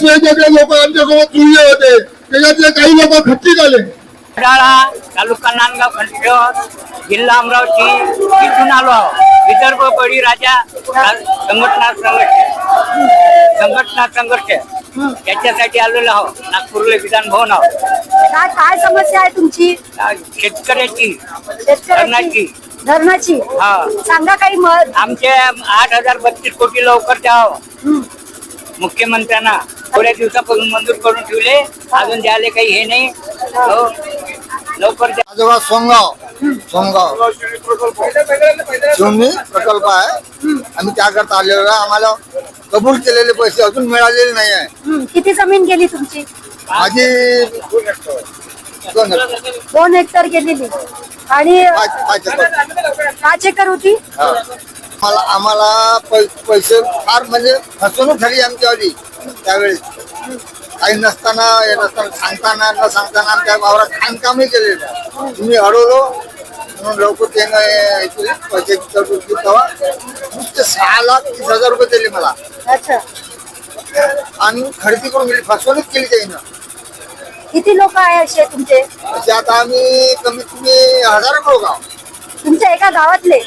त्यावेळेस वेगवेगळे लोक आमच्यासोबत जुळले होते. त्याच्यातले काही लोक खच्ची झाले खंडाळा तालुका नांदगाव खंडेश्वर जिल्हा अमरावती इथून आलो आहोत. विदर्भ बळी राजा संघटना संघर्ष संघटना संघर्ष त्याच्यासाठी आलेलो आहोत. नागपूरला विधान भवन आहोत. काय काय समस्या आहे तुमची? शेतकऱ्याची. धरणाची. धरणाची? हा. सांगा काही मत. आमचे आठ हजार बत्तीस कोटी लवकर द्यावं हं. मुख्यमंत्र्यांना. थोड्या दिवसापासून मंजूर करून ठेवले. अजून द्यायला काही हे नाही. हो. लवकर द्या. आजोबा सोनगाव. सोनगाव. शिवनी प्रकल्प आहे. आम्ही त्याकरता आलेलो आहे. आम्हाला कबूल केलेले पैसे अजून मिळालेले नाही आहे. हं. किती जमीन गेली तुमची? माझी दोन एकर. दोन हेक्टर गेलेली. आणि पाच पाच एकर. पाच एकर होती? हा. मला आम्हाला पै- पैसे फार म्हणजे फसवणूक झाली आमच्यावाली. त्यावेळेस काही नसताना हे नसताना सांगताना न सांगताना आमच्या वावरात खाणकामही केलेलं आहे. तुम्ही अडवलो म्हणून लवकर त्यानं पैसे तरतूद तेव्हा नुसते सहा लाख तीस हजार रुपये दिले मला. अच्छा. आणि खरेदी करून गेली फसवणूक केली त्यानं. किती लोक आहे असे तुमचे? असे आता आम्ही कमीत कमी हजार लोक आहोत. तुमच्या एका गावातले?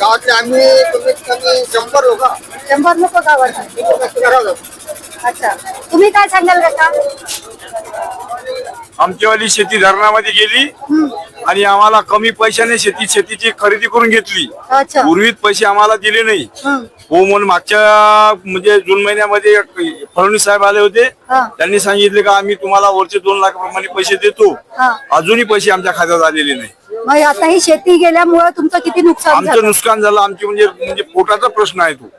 गावातले आम्ही कमीत कमी शंभर लोक आहोत. शंभर लोक करावं लागतं. अच्छा. तुम्ही काय सांगाल काका आमच्यावाली शेती धरणामध्ये गेली आणि आम्हाला कमी पैशाने शेती शेतीची खरेदी करून घेतली. अच्छा. उर्वित पैसे आम्हाला दिले नाही. हं. हो म्हणून मागच्या म्हणजे जून महिन्यामध्ये फडणवीस साहेब आले होते. हा. त्यांनी सांगितले का आम्ही तुम्हाला वरचे दोन लाख प्रमाणे पैसे देतो. हा. अजूनही पैसे आमच्या खात्यात आलेले नाही. मग आता ही शेती गेल्यामुळे तुमचं किती नुकसान आमचं नुकसान झालं. आमची म्हणजे म्हणजे पोटाचा प्रश्न आहे तो.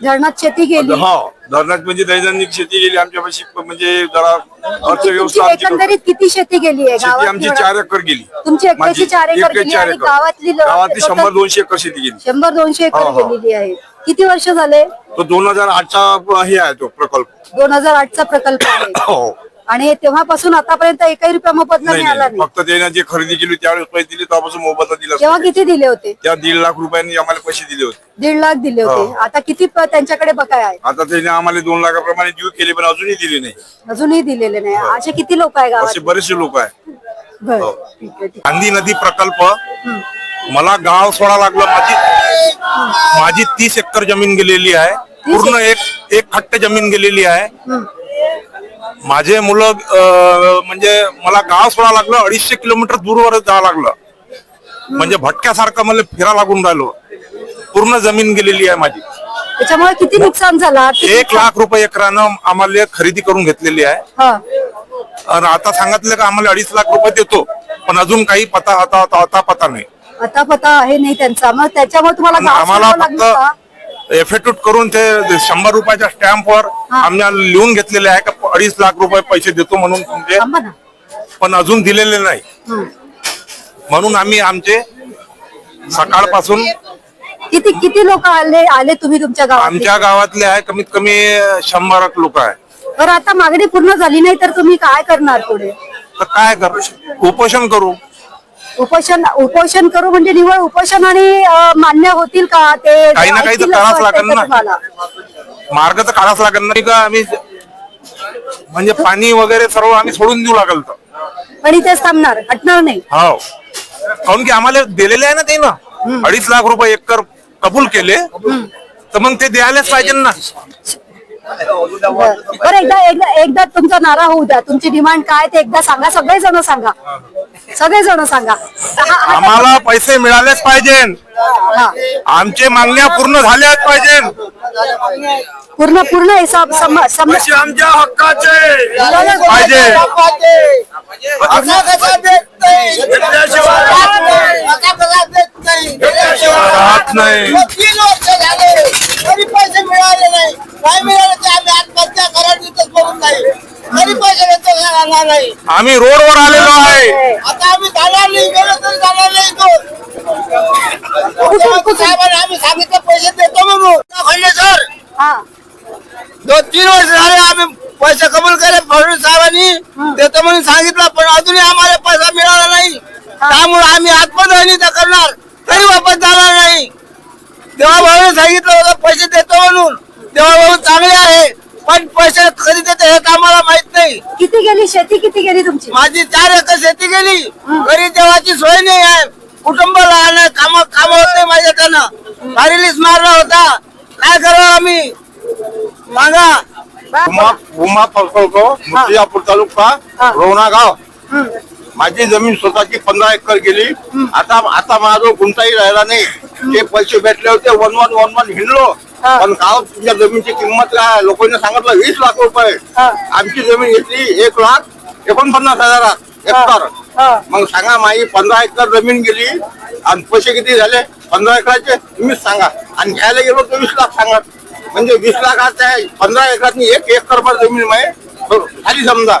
धरणात शेती गेली हा धरणात म्हणजे दैनंदिन शेती गेली आमच्यापाशी म्हणजे जरा तुमची अर्थव्यवस्था आमची एकंदरीत किती शेती गेली आहे शेती आमची? चार एकर गेली तुमची एकट्याची माझी चार एकर एकट्याची गेली चार आणि एकर. गावातली लो- गावातली शंभर दोनशे एकर शेती गेली शंभर दोनशे एकर हो, हो. गेलेली आहे. किती वर्ष झाले? तो दोन हजार आठचा हे आहे तो प्रकल्प. दोन हजार आठचा प्रकल्प आहे. हो. आणि तेव्हापासून आतापर्यंत एकही रुपया मोबदला नाही नाही आला नाही. नाही. फक्त त्याने जे खरेदी केली त्यावेळेस पैसे दिले तेव्हापासून मोबदला दिला तेव्हा किती दिले होते? त्या दीड लाख रुपयांनी आम्हाला पैसे दिले होते. दीड लाख दिले होते. आता किती प- त्यांच्याकडे बकाय आहे. आता त्याने आम्हाला दोन लाखाप्रमाणे ड्यू केले पण अजूनही दिले नाही. अजूनही दिलेले नाही. असे किती लोक आहे असे बरेचसे लोक बरं हो. ठीक आहे ठीक गांधी नदी प्रकल्प मला गाव सोडा लागलं. माझी माझी तीस एकर जमीन गेलेली आहे. पूर्ण एक एक खट्ट जमीन गेलेली आहे. माझे मुलं म्हणजे मला गाव सोडा लागलं अडीचशे किलोमीटर दूरवर जावं लागलं. म्हणजे भटक्यासारखं मला फिरा लागून राहिलो. पूर्ण जमीन गेलेली आहे माझी. त्याच्यामुळे किती नुकसान झालं? एक लाख रुपये एकरानं आम्हाला खरेदी करून घेतलेली आहे. आणि आता सांगितलं का आम्हाला अडीच लाख रुपये देतो पण अजून काही पता आता आता पता नाही. आता पता आहे नाही त्यांचा. मग त्याच्यामुळे तुम्हाला आम्हाला? फक्त एफेट्यूट करून ते शंभर रुपयाच्या स्टॅम्पवर हा. आम्हाला लिहून घेतलेले आहे का अडीच लाख रुपये पैसे देतो म्हणून तुमचे पण अजून दिलेले नाही. म्हणून आम्ही आमचे सकाळपासून किती किती लोक आले आले तुम्ही तुमच्या गावात आमच्या गावातले आहे कमीत कमी शंभर लोक आहे. तर आता मागणी पूर्ण झाली नाही तर तुम्ही काय करणार पुढे? तर काय करू उपोषण करू. उपोषण उपोषण करू म्हणजे निवड उपोषण आणि मान्य होतील का? ते काही ना काही तर करावंच लागेल ना. मार्ग तर काढाच लागेल नाही का आम्ही म्हणजे पाणी वगैरे सर्व आम्ही सोडून देऊ लागल तर. पण इथेच थांबणार हटणार नाही. हो. काऊन की आम्हाला दिलेले आहे ना ते ना. अडीच लाख रुपये एकर कबूल केले. तर मग ते द्यायलाच पाहिजे ना. बरं बरं, एकदा एकदा एकदा तुमचा नारा होऊ द्या. तुमची डिमांड काय ते एकदा सांगा सगळे जण सांगा सगळेजण सांगा. आम्हाला पैसे मिळालेच पाहिजे आमचे मागण्या पूर्ण झाल्याच पाहिजे. पूर्ण पूर्ण हे सम- सम- सम- पैसे आमच्या हक्काचे. पाहिजे. राहत नाही तीन वर्ष झाले तरी पैसे मिळाले नाही. मिळाले ते आम्ही आत्महत्या बघून नाही. तरी पैसे देतो जाणार नाही आम्ही रोडवर आलेलो आहे. आता आम्ही जाणार नाही गेलो तरी जाणार नाही तो साहेबांनी आम्ही सांगितलं पैसे देतो म्हणून. खंडे सर? हा. दोन तीन वर्ष झाले आम्ही पैसे कबूल केले फडणवीस साहेबांनी देतो म्हणून सांगितलं पण अजूनही आम्हाला पैसा मिळाला नाही. त्यामुळे आम्ही आत्मदहनी करणार तरी वापस जाणार नाही. देवा भाऊने सांगितलं होतं पैसे देतो म्हणून. देवा भाऊ चांगले आहे पण पैसे कधी देते हे आम्हाला माहीत नाही. किती गेली? शेती किती गेली तुमची? माझी चार एकर शेती गेली. घरी जेवाची सोय नाही आहे. कुटुंब लहान आहे काम काम होत माझ्या त्यानं मारला होता. काय करावं आम्ही? मागा. उमा उमा फळको मुर्तिजापूर तालुका रोणा गाव. माझी जमीन स्वतःची पंधरा एकर गेली. आता आता माझा गुंताही राहिला नाही. ते पैसे भेटले होते वन वन वन वन हिंडलो. पण गाव तुमच्या जमीनची किंमत काय? लोकांनी सांगितलं वीस लाख रुपये. आमची जमीन घेतली एक लाख एकोणपन्नास हजारात एकर. मग सांगा माझी पंधरा एकर जमीन गेली आणि पैसे किती झाले? पंधरा एकराचे? तुम्हीच सांगा. आणि घ्यायला गेलो तर वीस लाख सांगा. म्हणजे वीस लाखाचं आहे. पंधरा एकरात एक एकर भर जमीन माही खाली समजा.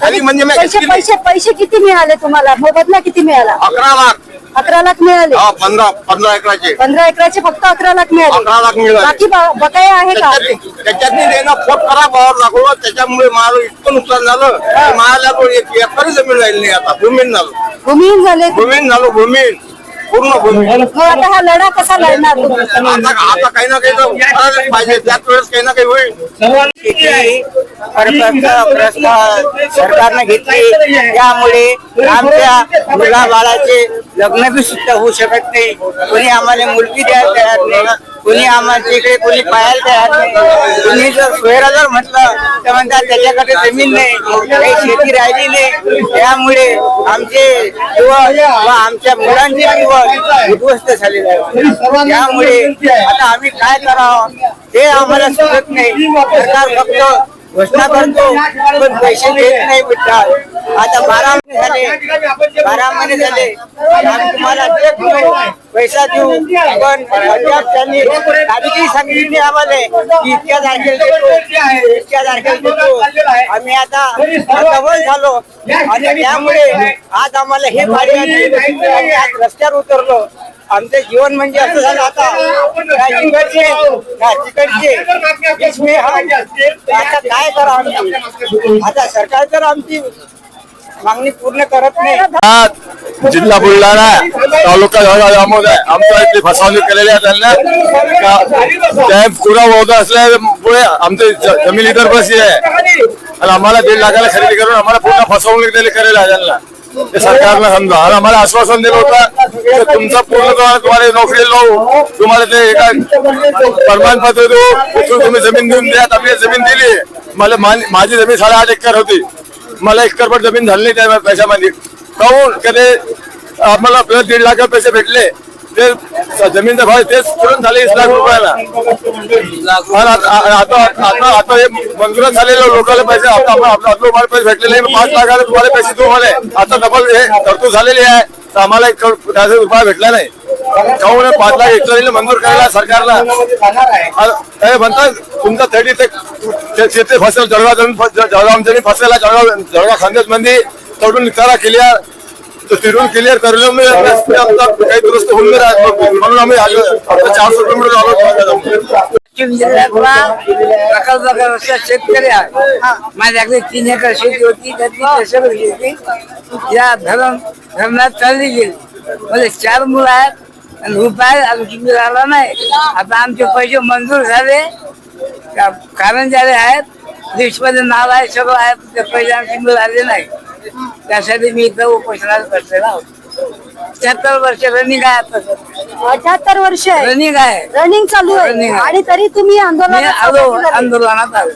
खाली म्हणजे पैसे पैसे किती मिळाले तुम्हाला? मोबदला किती मिळाला? अकरा लाख. अकरा लाख मिळाले. हा पंधरा पंधरा एकराचे. पंधरा एकराचे फक्त अकरा लाख मिळाले. अकरा लाख मिळाले. बाकी बा- बकाया आहे का? त्याच्यात त्याच्यातनी देणं पोट खराब व्हावं लागलो. त्याच्यामुळे मला इतकं नुकसान झालं. की मला तो एक एकरही जमीन राहिली नाही आता. भूमीन झालो. भूमिहीन झाले. भूमीन झालो भूमीन. पूर्ण भूमीन. मग आता हा लढा कसा लढणार तुम्ही आता आता काही ना काही तर करायलाच पाहिजे. त्याच वेळेस काही ना काही होईल. शेती सरकारने घेतली. त्यामुळे आमच्या मुला बाळाचे लग्न बी सुद्धा होऊ शकत नाही. कोणी आम्हाला मुलगी द्यायला तयार नाही कोणी आम्हाला इकडे कोणी पाहायला तयार नाही. कोणी जर सोयरा जर म्हटलं तर म्हणतात त्याच्याकडे जमीन नाही काही शेती राहिली नाही. त्यामुळे आमचे युवक व आमच्या मुलांचे युवक उद्ध्वस्त झालेले आहे त्यामुळे आता आम्ही काय करावं हे आम्हाला सुचत नाही. सरकार फक्त घोषणा करतो पण पैसे देत नाही विठ्ठल आता बारा महिने झाले. बारा महिने झाले. आम्ही तुम्हाला चेक पैसा देऊ पण अद्याप त्यांनी तारीखही सांगितली आम्हाला की इतक्या तारखेला देतो इतक्या तारखेला देतो. आम्ही आता जवळ झालो. आणि त्यामुळे आज आम्हाला हे भाडे आली. आज रस्त्यावर उतरलो. आमचं जीवन म्हणजे असं झालं आता. काय तिकडचे. काय तिकडचे इसमे हम आता काय करा आम्ही? आता सरकार जर आमची मागणी पूर्ण करत नाही. जिल्हा बुलढाणा तालुका जळगाव आहे आमच्या इथली फसवणूक केलेली आहे त्यांना. त्या पुरा होत असल्यामुळे आमची ज- जमीन इतर बसली आहे. आणि आम्हाला दीड लाखाला खरेदी करून आम्हाला पूर्ण फसवणूक दिली करेल आहे त्यांना. ते सरकारनं समजा. आणि आम्हाला आश्वासन दिलं होतं की तुमचा पूर्ण तुम्हाला नोकरी लावू तुम्हाला ते एका प्रमाणपत्र देऊ. तुम्ही जमीन देऊन द्या. आम्ही जमीन दिली. मला मा- माझी जमीन साडेआठ एकर होती. मला एक करपट जमीन झाली नाही त्या पैशामध्ये. काहून? कधी आम्हाला आपल्याला दीड लाख पैसे भेटले. ते जमीनचा भाव तेच तुरंत झाले वीस लाख रुपयाला. आता आता आता हे मंजूर झालेलं लोकांना पैसे आता आपण आपलं आपलं पैसे भेटलेले पाच लाखाला तुम्हाला पैसे देऊ मला आता डबल हे तरतूद झालेली आहे. तर आम्हाला एक त्याचा रुपया भेटला नाही. काहून पाच लाख हेक्टरीला मंजूर करायला सरकारला. म्हणतात तुमचा थर्टी ते शेती फसल जळगाव जमीन जळगाव जमीन फसलेला जळगाव जळगाव खानदेशमध्ये तडून करा केली तो तिरून क्लिअर करलो मी आमचा काही दुरुस्त होऊन नाही राहत. म्हणून आम्ही आलो. आता चारशे किलोमीटर आलो पश्चिम जिल्ह्यातला प्रकल्पग्रस्त शेतकरी आहे माझ्याकडे तीन एकर शेती होती त्यातली दशक शेती या धरण धरणात चालली गेली. म्हणजे चार मुलं आहेत आणि रुपये अजून मिळाला नाही. आता आमचे पैसे मंजूर झाले. कारण झाले आहेत लिस्टमध्ये नाव आहे सगळं आहे ते पैसे आणखी मिळाले नाही. त्यासाठी मी इथं उपोषणात बसलेला होतो. शहात्तर वर्ष रनिंग आहे आता अठ्याहत्तर वर्ष आहे. रनिंग आहे. रनिंग चालू Running आहे आहे. आणि तरी तुम्ही मी आंदोलनात आलो सहभागी झाले. आंदोलनात आलो.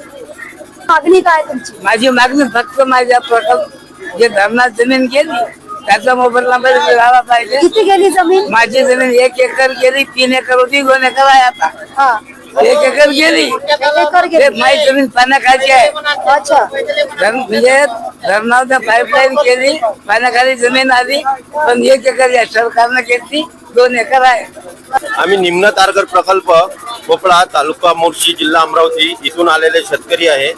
मागणी काय तुमची? माझी मागणी फक्त माझ्या प्रकल्प जे धरणात जमीन गेली त्याचा मोबदला मला मिळाला पाहिजे. किती गेली जमीन? माझी जमीन एक एकर गेली तीन एकर होती दोन एकर आहे आता. हा. एक एकर गेली. एकर माझी जमीन पाण्याखाली आहे. अच्छा. धरण म्हणजे धरणावर पाईपलाईन केली पाण्याखाली जमीन आली पण एक एकर या सरकारनं घेतली. दोन एकर आहे. आम्ही निम्न तारगर प्रकल्प खोपळा तालुका मोर्शी जिल्हा अमरावती इथून आलेले शेतकरी आहे.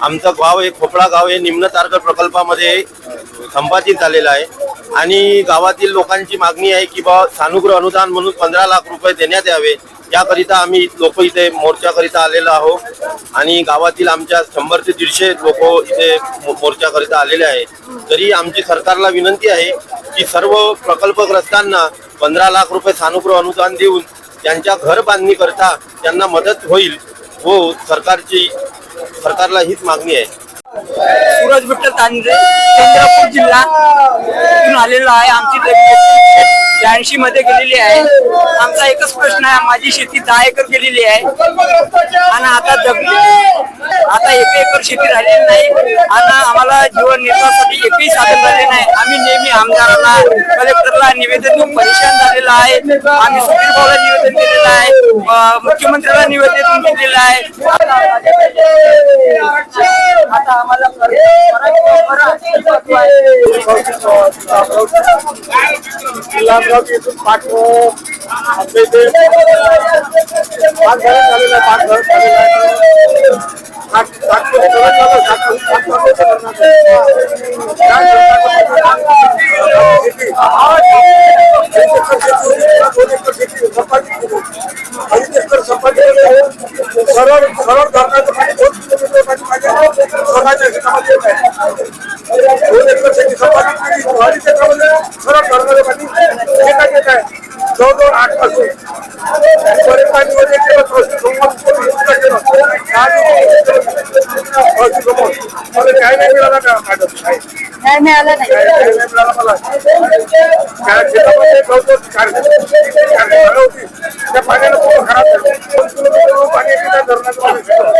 आमचं गाव हे खोपळा गाव हे निम्न तारगर प्रकल्पामध्ये संपादित झालेलं आहे. आणि गावातील लोकांची मागणी आहे की बा सानुग्रह अनुदान म्हणून पंधरा लाख रुपये देण्यात यावे. याकरिता आम्ही लोक इथे मोर्चाकरिता आलेलो आहोत. आणि गावातील आमच्या शंभर ते दीडशे लोक इथे मो- मोर्चाकरिता आलेले आहे तरी आमची सरकारला विनंती आहे की सर्व प्रकल्पग्रस्तांना पंधरा लाख रुपये सानुग्रह अनुदान देऊन त्यांच्या घर बांधणी करता त्यांना मदत होईल व सरकारची सरकारला हीच मागणी आहे. सूरज विठ्ठल तांदळे चंद्रपूर जिल्हा आलेलो आहे. आमची ब्याऐंशी मध्ये गेलेली आहे. आमचा एकच प्रश्न आहे. माझी शेती दहा एकर गेलेली आहे. आणि आता जगली आता शेती राहिलेली नाही. आणि आम्हाला जीवन निर्वाहासाठी एकही साधन झाले नाही. आम्ही नेहमी आमदाराला कलेक्टरला निवेदन देऊन परेशान झालेलं आहे. आम्ही सुधीर भाऊला निवेदन दिलेलं आहे. मुख्यमंत्र्याला निवेदन दिलेलं आहे. आता आम्हाला पाच झालेलं आहे पाच झालेलं आहे सरळ सरळ धरणाचं पाणी दोन किलोमीटर पाणी माझ्या स्वतःच्या शेतामध्ये येत आहे दोन एकर शेती संपादित केली सरळ धरणाचं पाणी शेतात येत आहे जवळजवळ आठपासून परिपाणी मध्ये केलं काय नाही मिळालं का मॅडम काय न्याय मिळाला नाही काय काय नाही. मिळालं मला काय शेतामध्ये जवळजवळ चार- चार झाडं होती त्या पाण्यानं पूर्ण खराब झालं दोन किलोमीटर पाणी येते त्या धरणाचं पाणी शेतात.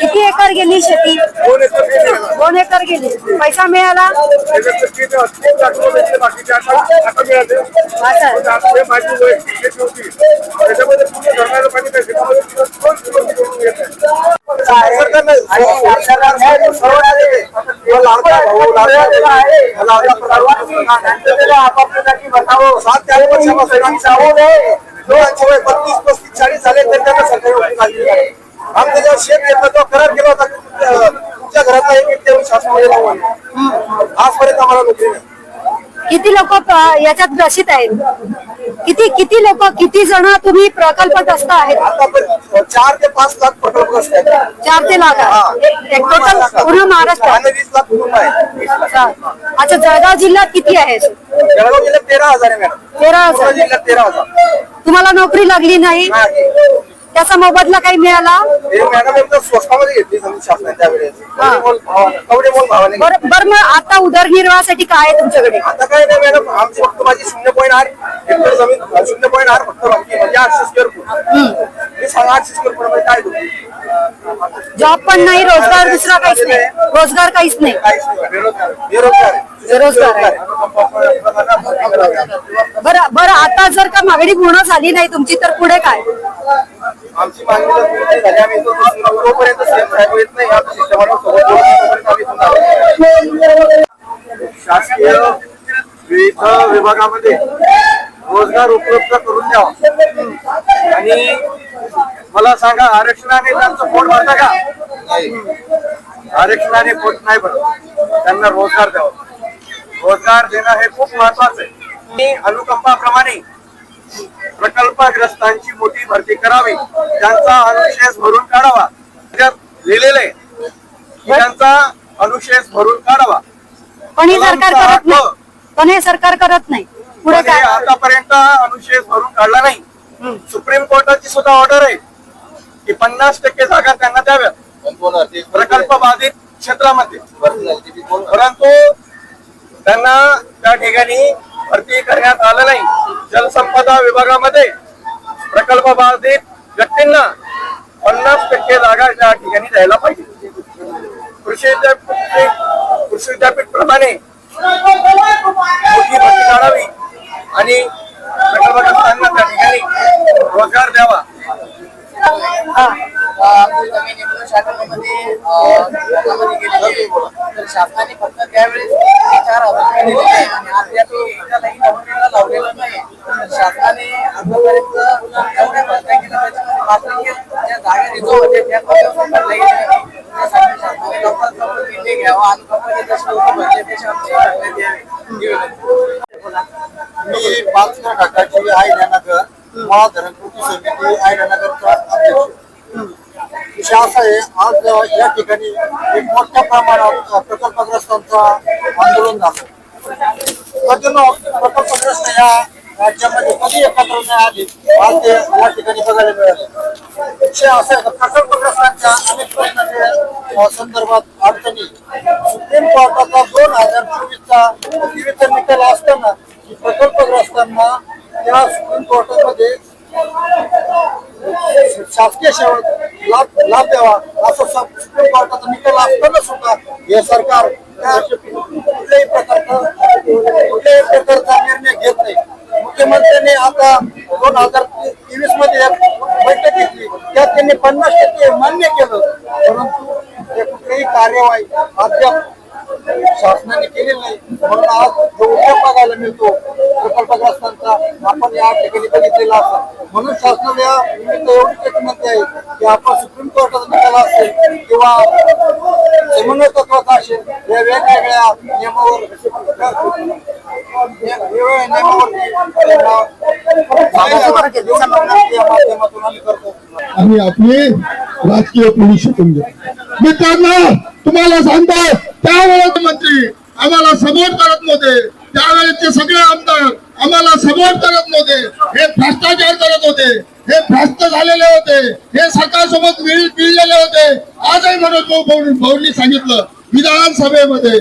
किती एकर गेली शेती? दोन एकर गेली. आहे. दोन एकर गेली पैसा मिळाला बाकीचे आता हे माझी वैयक्तिक सावध आहे. दोघांचे वय बत्तीस पस्तीस चाळीस झाले तर त्यांना सरकारी. आमचं जेव्हा शेत घेतलं तेव्हा करार केला होता. तुमच्या- घरातला एक एक देऊन शासनामध्ये आजपर्यंत आम्हाला नोकरी नाही. किती लोक याच्यात ग्रसित आहेत? किती किती लोक किती जण तुम्ही प्रकल्पग्रस्त आहेत? आतापर्यंत चार ते पाच लाख प्रकल्पग्रस्त आहेत चार ते लाख? टोटल पूर्ण महाराष्ट्रात? आणि वीस लाख कुटुंब आहे. अच्छा. अच्छा, जळगाव जिल्ह्यात किती आहे जळगाव जिल्ह्यात तेरा हजार आहे मॅडम. तेरा पूर्ण हजार जिल्ह्यात तेरा हजार. तुम्हाला नोकरी लागली नाही? नाही. त्याचा मोबदला काही मिळाला? बर बर मग आता उदरनिर्वाहासाठी काय आहे तुमच्याकडे? आता काय नाही मॅडम आमची फक्त माझी शून्य पॉईंट आठ हेक्टर जमीन शून्य पॉईंट आठ फक्त बाकी. म्हणजे आठशे स्क्वेअर फूट मी सांगा आठशे स्क्वेअर फूटमध्ये काय करू? जॉब पण नाही रोजगार दुसरा काहीच नाही. रोजगार काहीच नाही. काहीच नाही बेरोजगार बेरोजगार आहे. बेरोजगार आहे. बरं बरं आता जर का मागणी पूर्ण झाली नाही तुमची तर पुढे काय? आमची मागणी जर पूर्ण झाली आम्ही इथून. जोपर्यंत सीएम साहेब येत नाही आमच्या सिस्टमवर सोबत बोलत नाही, तोपर्यंत आम्ही इथून जाणार. शासकीय विविध विभागामध्ये रोजगार उपलब्ध करून द्यावा. आणि मला सांगा आरक्षणाने त्यांचं पोट भरतं का? आरक्षणाने पोट नाही भरत. त्यांना रोजगार द्यावा. रोजगार देणं हे खूप महत्वाचं आहे. आणि अनुकंपाप्रमाणे प्रकल्पग्रस्तांची मोठी भरती करावी त्यांचा अनुशेष भरून काढावा. लिहिलेलं त्यांचा अनुशेष भरून काढावा. पण हे सरकार करत नाही. पण हे सरकार करत नाही. पुढे काय? आतापर्यंत अनुशेष भरून काढला नाही. सुप्रीम कोर्टाची सुद्धा ऑर्डर आहे की पन्नास टक्के जागा त्यांना द्याव्यात. प्रकल्प बाधित क्षेत्रामध्ये. परंतु त्यांना त्या ठिकाणी भरती करण्यात आलं नाही. जलसंपदा विभागामध्ये प्रकल्प बाधित व्यक्तींना पन्नास टक्के जागा त्या ठिकाणी द्यायला पाहिजे. कृषी विद्यापीठ कृषी विद्यापीठ प्रमाणे मोठी भरती काढावी आणि प्रकल्पग्रस्तांना त्या ठिकाणी रोजगार द्यावा. तर शासनाने फक्त त्यावेळेस चार हजार रुपये दिलेले आहे आणि आज तो एकालाही नोकरीला लावलेला नाही तर शासनाने आतापर्यंत एवढ्या भरत्या केल्या त्याच्यामध्ये मात्र ज्या जागा रिझर्व होत्या त्या पण भरल्या गेल्या नाही. त्यासाठी शासनाने लवकरात लवकर निर्णय घ्यावा आणि कंपनी जसे लोक भरले तसे आमची भरण्यात यावे ही विनंती. मी पाचकर घाटाची आई ज्ञानगर महाधरण कृती समिती अध्यक्ष. विषय असा आहे आज या ठिकाणी एक मोठ्या प्रमाणात आंदोलन झालं. प्रकल्पग्रस्त या राज्यामध्ये कधी एकत्र नाही आली आज ते या ठिकाणी बघायला मिळाले. विषय असा आहे प्रकल्पग्रस्तांच्या अनेक प्रश्नाच्या संदर्भात अडचणी. सुप्रीम कोर्टाचा दोन हजार चोवीसचा निकाल असताना प्रकल्पग्रस्तांना त्या सुप्रीम कोर्टामध्ये शासकीय सेवा लाभ लाभ द्यावा. असं सुप्रीम कोर्टाचा निकाल असताना सुद्धा हे सरकार कुठल्याही प्रकारचा कुठल्याही प्रकारचा निर्णय घेत नाही. मुख्यमंत्र्यांनी आता दोन हजार तेवीसमध्ये बैठक घेतली. त्यात त्यांनी पन्नास टक्के मान्य केलं. परंतु ते कुठलीही कार्यवाही अद्याप शासनाने केलेली नाही. म्हणून आज जो उद्योग बघायला मिळतो प्रकल्पग्रस्तांचा आपण या ठिकाणी बघितलेला असतो म्हणून शासनाला या निमित्त एवढीच एक विनंती आहे की आपण सुप्रीम कोर्टाचा निकाल असेल किंवा समन्वय तत्वाचा असेल या वेगवेगळ्या नियमावर आम्ही करतो. आम्ही आपली राजकीय पिढी शिकून घेऊ. मित्रांनो तुम्हाला सांगतो त्यावेळेस मंत्री आम्हाला सपोर्ट करत नव्हते. त्यावेळेचे सगळे आमदार आम्हाला सपोर्ट करत नव्हते. हे भ्रष्टाचार करत होते. हे भ्रष्ट झालेले होते. हे सरकारसोबत मिळलेले होते. आजही म्हणून भाऊ सांगितलं. विधानसभेमध्ये